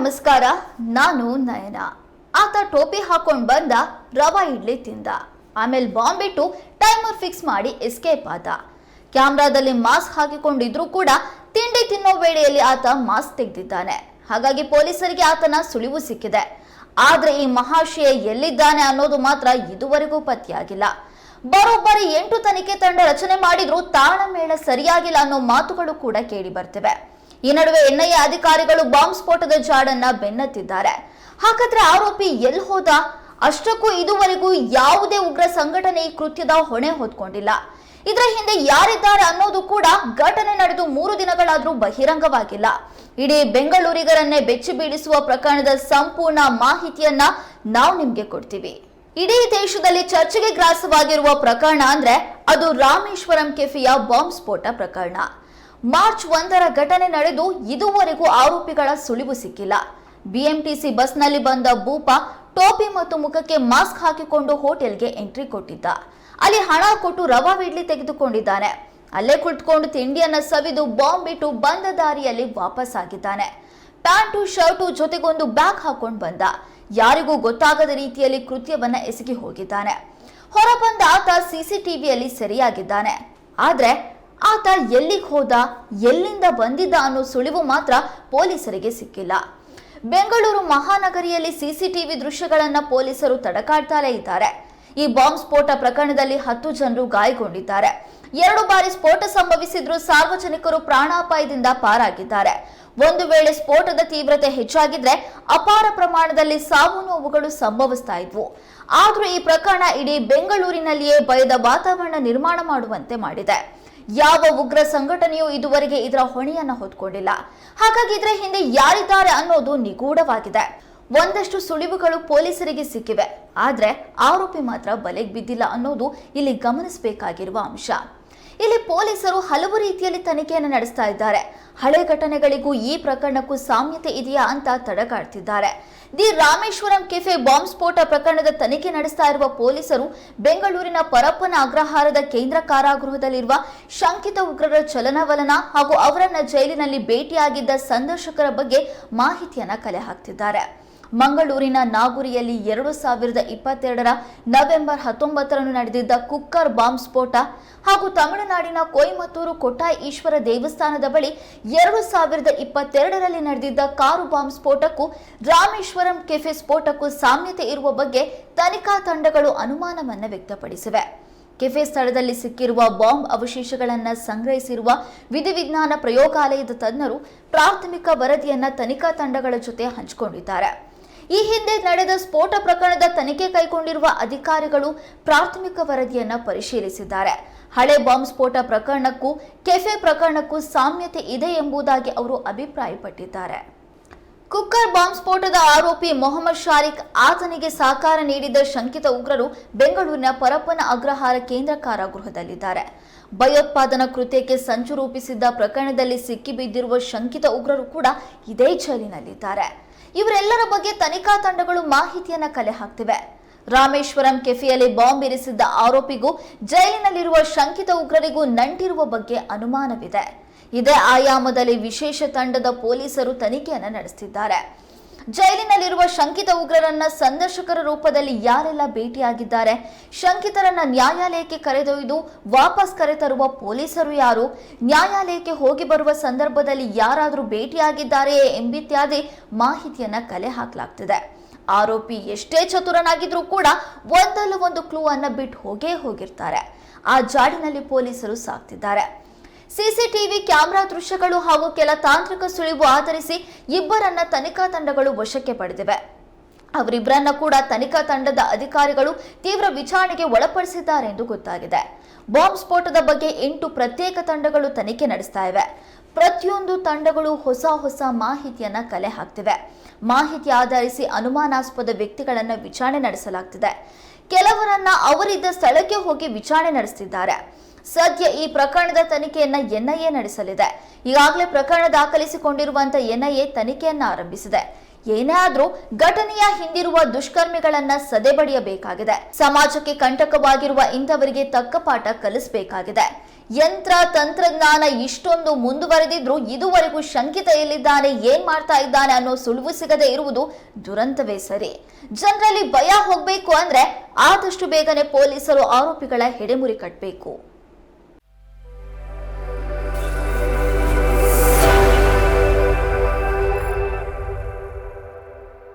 ನಮಸ್ಕಾರ, ನಾನು ನಯನ. ಆತ ಟೋಪಿ ಹಾಕೊಂಡ್ ಬಂದ, ರವಾ ಇಡ್ಲಿ ತಿಂದ. ಆಮೇಲೆ ಬಾಂಬ್ ಇಟ್ಟು ಟೈಮರ್ ಫಿಕ್ಸ್ ಮಾಡಿ ಎಸ್ಕೇಪ್ ಆದ. ಕ್ಯಾಮ್ರಾದಲ್ಲಿ ಮಾಸ್ಕ್ ಹಾಕಿಕೊಂಡಿದ್ರೂ ಕೂಡ ತಿಂಡಿ ತಿನ್ನೋ ವೇಳೆಯಲ್ಲಿ ಆತ ಮಾಸ್ಕ್ ತೆಗೆದಿದ್ದಾನೆ. ಹಾಗಾಗಿ ಪೊಲೀಸರಿಗೆ ಆತನ ಸುಳಿವು ಸಿಕ್ಕಿದೆ. ಆದ್ರೆ ಈ ಮಹಾಶಯ ಎಲ್ಲಿದ್ದಾನೆ ಅನ್ನೋದು ಮಾತ್ರ ಇದುವರೆಗೂ ಪತ್ತೆಯಾಗಿಲ್ಲ. ಬರೋಬ್ಬರಿ ಎಂಟು ತನಿಖೆ ತಂಡ ರಚನೆ ಮಾಡಿದ್ರು ತಾಳಮೇಳ ಸರಿಯಾಗಿಲ್ಲ ಅನ್ನೋ ಮಾತುಗಳು ಕೂಡ ಕೇಳಿ ಬರ್ತಿವೆ. ಈ ನಡುವೆ ಎನ್ಐಎ ಅಧಿಕಾರಿಗಳು ಬಾಂಬ್ ಸ್ಫೋಟದ ಜಾಡನ್ನ ಬೆನ್ನತ್ತಿದ್ದಾರೆ. ಹಾಗಾದ್ರೆ ಆರೋಪಿ ಎಲ್ಲಿ ಹೋದ? ಅಷ್ಟಕ್ಕೂ ಇದುವರೆಗೂ ಯಾವುದೇ ಉಗ್ರ ಸಂಘಟನೆ ಕೃತ್ಯದ ಹೊಣೆ ಹೊತ್ಕೊಂಡಿಲ್ಲ. ಇದರ ಹಿಂದೆ ಯಾರಿದ್ದಾರೆ ಅನ್ನೋದು ಕೂಡ ಘಟನೆ ನಡೆದು ಮೂರು ದಿನಗಳಾದರೂ ಬಹಿರಂಗವಾಗಿಲ್ಲ. ಇಡೀ ಬೆಂಗಳೂರಿಗರನ್ನೇ ಬೆಚ್ಚಿ ಬೀಳಿಸುವ ಪ್ರಕರಣದ ಸಂಪೂರ್ಣ ಮಾಹಿತಿಯನ್ನ ನಾವು ನಿಮ್ಗೆ ಕೊಡ್ತೀವಿ. ಇಡೀ ದೇಶದಲ್ಲಿ ಚರ್ಚೆಗೆ ಗ್ರಾಸವಾಗಿರುವ ಪ್ರಕರಣ ಅಂದ್ರೆ ಅದು ರಾಮೇಶ್ವರಂ ಕೆಫೆಯ ಬಾಂಬ್ ಸ್ಫೋಟ ಪ್ರಕರಣ. ಮಾರ್ಚ್ ಒಂದರ ಘಟನೆ ನಡೆದು ಇದುವರೆಗೂ ಆರೋಪಿಗಳ ಸುಳಿವು ಸಿಕ್ಕಿಲ್ಲ. ಬಿಎಂಟಿಸಿ ಬಸ್ನಲ್ಲಿ ಬಂದ ಭೂಪ ಟೋಪಿ ಮತ್ತು ಮುಖಕ್ಕೆ ಮಾಸ್ಕ್ ಹಾಕಿಕೊಂಡು ಹೋಟೆಲ್ಗೆ ಎಂಟ್ರಿ ಕೊಟ್ಟಿದ್ದ. ಅಲ್ಲಿ ಹಣ ಕೊಟ್ಟು ರವಾ ಇಡ್ಲಿ ತೆಗೆದುಕೊಂಡಿದ್ದಾನೆ. ಅಲ್ಲೇ ಕುಳಿತುಕೊಂಡು ತಿಂಡಿಯನ್ನ ಸವಿದು ಬಾಂಬ್ ಇಟ್ಟು ಬಂದ ದಾರಿಯಲ್ಲಿ ವಾಪಸ್ ಆಗಿದ್ದಾನೆ ಪ್ಯಾಂಟು, ಶರ್ಟು ಜೊತೆಗೊಂದು ಬ್ಯಾಗ್ ಹಾಕೊಂಡು ಬಂದ. ಯಾರಿಗೂ ಗೊತ್ತಾಗದ ರೀತಿಯಲ್ಲಿ ಕೃತ್ಯವನ್ನ ಎಸಗಿ ಹೋಗಿದ್ದಾನೆ. ಹೊರಬಂದ ಆತ ಸಿಸಿಟಿವಿಯಲ್ಲಿ ಸೆರೆಯಾಗಿದ್ದಾನೆ. ಆದ್ರೆ ಆತ ಎಲ್ಲಿಗೆ ಹೋದ, ಎಲ್ಲಿಂದ ಬಂದಿದ್ದ ಅನ್ನೋ ಸುಳಿವು ಮಾತ್ರ ಪೊಲೀಸರಿಗೆ ಸಿಕ್ಕಿಲ್ಲ. ಬೆಂಗಳೂರು ಮಹಾನಗರಿಯಲ್ಲಿ ಸಿಸಿಟಿವಿ ದೃಶ್ಯಗಳನ್ನ ಪೊಲೀಸರು ತಡಕಾಡ್ತಾಲೇ ಇದ್ದಾರೆ. ಈ ಬಾಂಬ್ ಸ್ಫೋಟ ಪ್ರಕರಣದಲ್ಲಿ ಹತ್ತು ಜನರು ಗಾಯಗೊಂಡಿದ್ದಾರೆ. ಎರಡು ಬಾರಿ ಸ್ಫೋಟ ಸಂಭವಿಸಿದ್ರೂ ಸಾರ್ವಜನಿಕರು ಪ್ರಾಣಾಪಾಯದಿಂದ ಪಾರಾಗಿದ್ದಾರೆ. ಒಂದು ವೇಳೆ ಸ್ಫೋಟದ ತೀವ್ರತೆ ಹೆಚ್ಚಾಗಿದ್ರೆ ಅಪಾರ ಪ್ರಮಾಣದಲ್ಲಿ ಸಾವು ನೋವುಗಳು ಸಂಭವಿಸ್ತಾ ಇದ್ವು. ಆದ್ರೂ ಈ ಪ್ರಕರಣ ಇಡೀ ಬೆಂಗಳೂರಿನಲ್ಲಿಯೇ ಭಯದ ವಾತಾವರಣ ನಿರ್ಮಾಣ ಮಾಡುವಂತೆ ಮಾಡಿದೆ. ಯಾವ ಉಗ್ರ ಸಂಘಟನೆಯೂ ಇದುವರೆಗೆ ಇದರ ಹೊಣೆಯನ್ನ ಹೊತ್ಕೊಂಡಿಲ್ಲ. ಹಾಗಾಗಿ ಇದರ ಹಿಂದೆ ಯಾರಿದ್ದಾರೆ ಅನ್ನೋದು ನಿಗೂಢವಾಗಿದೆ. ಒಂದಷ್ಟು ಸುಳಿವುಗಳು ಪೊಲೀಸರಿಗೆ ಸಿಕ್ಕಿವೆ. ಆದ್ರೆ ಆರೋಪಿ ಮಾತ್ರ ಬಲೆಗೆ ಬಿದ್ದಿಲ್ಲ ಅನ್ನೋದು ಇಲ್ಲಿ ಗಮನಿಸಬೇಕಾಗಿರುವ ಅಂಶ. ಇಲ್ಲಿ ಪೊಲೀಸರು ಹಲವು ರೀತಿಯಲ್ಲಿ ತನಿಖೆಯನ್ನು ನಡೆಸ್ತಾ ಇದ್ದಾರೆ. ಹಳೆ ಘಟನೆಗಳಿಗೂ ಈ ಪ್ರಕರಣಕ್ಕೂ ಸಾಮ್ಯತೆ ಇದೆಯಾ ಅಂತ ತಡಕಾಡ್ತಿದ್ದಾರೆ. ದಿ ರಾಮೇಶ್ವರಂ ಕೆಫೆ ಬಾಂಬ್ ಸ್ಫೋಟ ಪ್ರಕರಣದ ತನಿಖೆ ನಡೆಸ್ತಾ ಇರುವ ಪೊಲೀಸರು ಬೆಂಗಳೂರಿನ ಪರಪ್ಪನ ಅಗ್ರಹಾರದ ಕೇಂದ್ರ ಕಾರಾಗೃಹದಲ್ಲಿರುವ ಶಂಕಿತ ಉಗ್ರರ ಚಲನವಲನ ಹಾಗೂ ಅವರನ್ನ ಜೈಲಿನಲ್ಲಿ ಭೇಟಿಯಾಗಿದ್ದ ಸಂದರ್ಶಕರ ಬಗ್ಗೆ ಮಾಹಿತಿಯನ್ನ ಕಲೆ ಹಾಕ್ತಿದ್ದಾರೆ. ಮಂಗಳೂರಿನ ನಾಗುರಿಯಲ್ಲಿ ಎರಡು ಸಾವಿರದ ಇಪ್ಪತ್ತೆರಡರ ನವೆಂಬರ್ ಹತ್ತೊಂಬತ್ತರಂದು ನಡೆದಿದ್ದ ಕುಕ್ಕರ್ ಬಾಂಬ್ ಸ್ಫೋಟ ಹಾಗೂ ತಮಿಳುನಾಡಿನ ಕೊಯಮತ್ತೂರು ಕೊಟ್ಟಾಯಿ ಈಶ್ವರ ದೇವಸ್ಥಾನದ ಬಳಿ ಎರಡು ಸಾವಿರದ ಇಪ್ಪತ್ತೆರಡರಲ್ಲಿ ನಡೆದಿದ್ದ ಕಾರು ಬಾಂಬ್ ಸ್ಫೋಟಕ್ಕೂ ರಾಮೇಶ್ವರಂ ಕೆಫೆ ಸ್ಫೋಟಕ್ಕೂ ಸಾಮ್ಯತೆ ಇರುವ ಬಗ್ಗೆ ತನಿಖಾ ತಂಡಗಳು ಅನುಮಾನವನ್ನು ವ್ಯಕ್ತಪಡಿಸಿವೆ. ಕೆಫೆ ಸ್ಥಳದಲ್ಲಿ ಸಿಕ್ಕಿರುವ ಬಾಂಬ್ ಅವಶೇಷಗಳನ್ನು ಸಂಗ್ರಹಿಸಿರುವ ವಿಧಿವಿಜ್ಞಾನ ಪ್ರಯೋಗಾಲಯದ ತಜ್ಞರು ಪ್ರಾಥಮಿಕ ವರದಿಯನ್ನು ತನಿಖಾ ತಂಡಗಳ ಜೊತೆ ಹಂಚಿಕೊಂಡಿದ್ದಾರೆ. ಈ ಹಿಂದೆ ನಡೆದ ಸ್ಫೋಟ ಪ್ರಕರಣದ ತನಿಖೆ ಕೈಗೊಂಡಿರುವ ಅಧಿಕಾರಿಗಳು ಪ್ರಾಥಮಿಕ ವರದಿಯನ್ನು ಪರಿಶೀಲಿಸಿದ್ದಾರೆ. ಹಳೆ ಬಾಂಬ್ ಸ್ಫೋಟ ಪ್ರಕರಣಕ್ಕೂ, ಕೆಫೆ ಪ್ರಕರಣಕ್ಕೂ ಸಾಮ್ಯತೆ ಇದೆ ಎಂಬುದಾಗಿ ಅವರು ಅಭಿಪ್ರಾಯಪಟ್ಟಿದ್ದಾರೆ. ಕುಕ್ಕರ್ ಬಾಂಬ್ ಸ್ಫೋಟದ ಆರೋಪಿ ಮೊಹಮ್ಮದ್ ಶಾರಿಕ್ ಆತನಿಗೆ ಸಹಕಾರ ನೀಡಿದ ಶಂಕಿತ ಉಗ್ರರು ಬೆಂಗಳೂರಿನ ಪರಪ್ಪನ ಅಗ್ರಹಾರ ಕೇಂದ್ರ ಕಾರಾಗೃಹದಲ್ಲಿದ್ದಾರೆ. ಭಯೋತ್ಪಾದನಾ ಕೃತ್ಯಕ್ಕೆ ಸಂಚು ರೂಪಿಸಿದ್ದ ಪ್ರಕರಣದಲ್ಲಿ ಸಿಕ್ಕಿಬಿದ್ದಿರುವ ಶಂಕಿತ ಉಗ್ರರು ಕೂಡ ಇದೇ ಜೈಲಿನಲ್ಲಿದ್ದಾರೆ. ಇವರೆಲ್ಲರ ಬಗ್ಗೆ ತನಿಖಾ ತಂಡಗಳು ಮಾಹಿತಿಯನ್ನು ಕಲೆ ಹಾಕ್ತಿವೆ. ರಾಮೇಶ್ವರಂ ಕೆಫೆಯಲ್ಲಿ ಬಾಂಬ್ ಇರಿಸಿದ್ದ ಆರೋಪಿಗೂ ಜೈಲಿನಲ್ಲಿರುವ ಶಂಕಿತ ಉಗ್ರರಿಗೂ ನಂಟಿರುವ ಬಗ್ಗೆ ಅನುಮಾನವಿದೆ. ಇದೇ ಆಯಾಮದಲ್ಲಿ ವಿಶೇಷ ತಂಡದ ಪೊಲೀಸರು ತನಿಖೆಯನ್ನು ನಡೆಸುತ್ತಿದ್ದಾರೆ ಜೈಲಿನಲ್ಲಿರುವ ಶಂಕಿತ ಉಗ್ರರನ್ನ ಸಂದರ್ಶಕರ ರೂಪದಲ್ಲಿ ಯಾರೆಲ್ಲ ಭೇಟಿಯಾಗಿದ್ದಾರೆ? ಶಂಕಿತರನ್ನ ನ್ಯಾಯಾಲಯಕ್ಕೆ ಕರೆದೊಯ್ದು ವಾಪಸ್ ಕರೆತರುವ ಪೊಲೀಸರು ಯಾರು? ನ್ಯಾಯಾಲಯಕ್ಕೆ ಹೋಗಿ ಬರುವ ಸಂದರ್ಭದಲ್ಲಿ ಯಾರಾದರೂ ಭೇಟಿಯಾಗಿದ್ದಾರೆಯೇ ಎಂಬಿತ್ಯಾದಿ ಮಾಹಿತಿಯನ್ನ ಕಲೆ ಹಾಕಲಾಗ್ತಿದೆ. ಆರೋಪಿ ಎಷ್ಟೇ ಚತುರನಾಗಿದ್ರೂ ಕೂಡ ಒಂದಲ್ಲ ಒಂದು ಕ್ಲೂ ಅನ್ನ ಬಿಟ್ಟು ಹೋಗೇ ಹೋಗಿರ್ತಾರೆ. ಆ ಜಾಡಿನಲ್ಲಿ ಪೊಲೀಸರು ಸಾಕ್ತಿದ್ದಾರೆ. ಸಿಸಿಟಿವಿ ಕ್ಯಾಮೆರಾ ದೃಶ್ಯಗಳು ಹಾಗೂ ಕೆಲ ತಾಂತ್ರಿಕ ಸುಳಿವು ಆಧರಿಸಿ ಇಬ್ಬರನ್ನ ತನಿಖಾ ತಂಡಗಳು ವಶಕ್ಕೆ ಪಡೆದಿವೆ. ಅವರಿಬ್ಬರನ್ನ ಕೂಡ ತನಿಖಾ ತಂಡದ ಅಧಿಕಾರಿಗಳು ತೀವ್ರ ವಿಚಾರಣೆಗೆ ಒಳಪಡಿಸಿದ್ದಾರೆ ಎಂದು ಗೊತ್ತಾಗಿದೆ. ಬಾಂಬ್ ಸ್ಫೋಟದ ಬಗ್ಗೆ ಎಂಟು ಪ್ರತ್ಯೇಕ ತಂಡಗಳು ತನಿಖೆ ನಡೆಸ್ತಾ ಇವೆ. ಪ್ರತಿಯೊಂದು ತಂಡಗಳು ಹೊಸ ಹೊಸ ಮಾಹಿತಿಯನ್ನ ಕಲೆ ಹಾಕ್ತಿವೆ. ಮಾಹಿತಿ ಆಧರಿಸಿ ಅನುಮಾನಾಸ್ಪದ ವ್ಯಕ್ತಿಗಳನ್ನ ವಿಚಾರಣೆ ನಡೆಸಲಾಗ್ತಿದೆ. ಕೆಲವರನ್ನ ಅವರಿದ್ದ ಸ್ಥಳಕ್ಕೆ ಹೋಗಿ ವಿಚಾರಣೆ ನಡೆಸುತ್ತಿದ್ದಾರೆ ಸದ್ಯ ಈ ಪ್ರಕರಣದ ತನಿಖೆಯನ್ನ ಎನ್ಐಎ ನಡೆಸಲಿದೆ. ಈಗಾಗಲೇ ಪ್ರಕರಣ ದಾಖಲಿಸಿಕೊಂಡಿರುವಂತಹ ಎನ್ಐಎ ತನಿಖೆಯನ್ನ ಆರಂಭಿಸಿದೆ. ಏನೇ ಆದ್ರೂ ಘಟನೆಯ ಹಿಂದಿರುವ ದುಷ್ಕರ್ಮಿಗಳನ್ನ ಸದೆಬಡಿಯಬೇಕಾಗಿದೆ ಸಮಾಜಕ್ಕೆ ಕಂಟಕವಾಗಿರುವ ಇಂಥವರಿಗೆ ತಕ್ಕ ಪಾಠ ಕಲಿಸಬೇಕಾಗಿದೆ. ಯಂತ್ರ, ತಂತ್ರಜ್ಞಾನ ಇಷ್ಟೊಂದು ಮುಂದುವರೆದಿದ್ರು ಇದುವರೆಗೂ ಶಂಕಿತ ಎಲ್ಲಿದ್ದಾನೆ, ಏನ್ ಮಾಡ್ತಾ ಇದ್ದಾನೆ ಅನ್ನೋ ಸುಳುವು ಸಿಗದೆ ಇರುವುದು ದುರಂತವೇ ಸರಿ. ಜನರಲ್ಲಿ ಭಯ ಹೋಗ್ಬೇಕು ಅಂದ್ರೆ ಆದಷ್ಟು ಬೇಗನೆ ಪೊಲೀಸರು ಆರೋಪಿಗಳ ಹೆಡೆಮುರಿ ಕಟ್ಟಬೇಕು